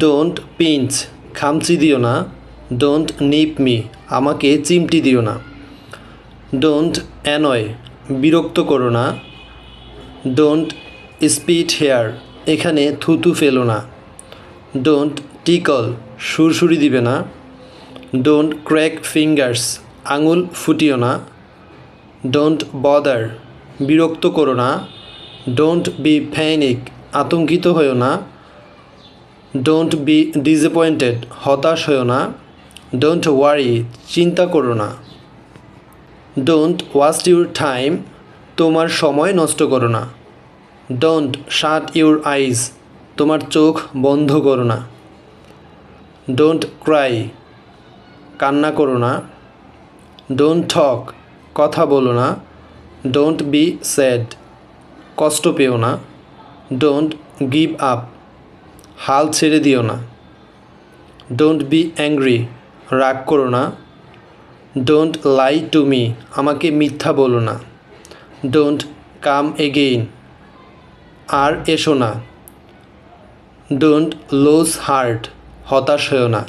Don't pinch খামচি দিও না। Don't Nip me আমাকে চিমটি দিও না। ডোন্ট অ্যানয় বিরক্ত করো না। ডোন্ট স্পিড হেয়ার এখানে থুতু ফেলো না। ডোন্ট টিকল সুরসুরি দিবে না। ডোন্ট ক্র্যাক ফিঙ্গার্স আঙুল ফুটিও না। ডোন্ট বদার বিরক্ত করো না। ডোন্ট বি ফ্যানিক আতঙ্কিত হয়েও না। ডোন্ট বি ডিসঅ্যাপয়েন্টেড হতাশ হয়েও না। ডোন্ট ওয়ারি চিন্তা করো না। ডোন্ট ওয়াস্ট ইউর টাইম তোমার সময় নষ্ট করো না। ডোন্ট শাট ইউর আইজ তোমার চোখ বন্ধ করো না। ডোন্ট ক্রাই কান্না করো না। ডোন্ট ঠক কথা বলো না। ডোন্ট বি স্যাড কষ্ট পেও না। ডোন্ট গিভ আপ হাল ছেড়ে দিও না। ডোন্ট বি অ্যাংরি রাগ করো না। ডোন্ট লাই টু মি আমাকে মিথ্যা বলো না। ডোন্ট কাম এগেইন আর এসো না। ডোন্ট লোজ হার্ট হতাশ হয়েও না।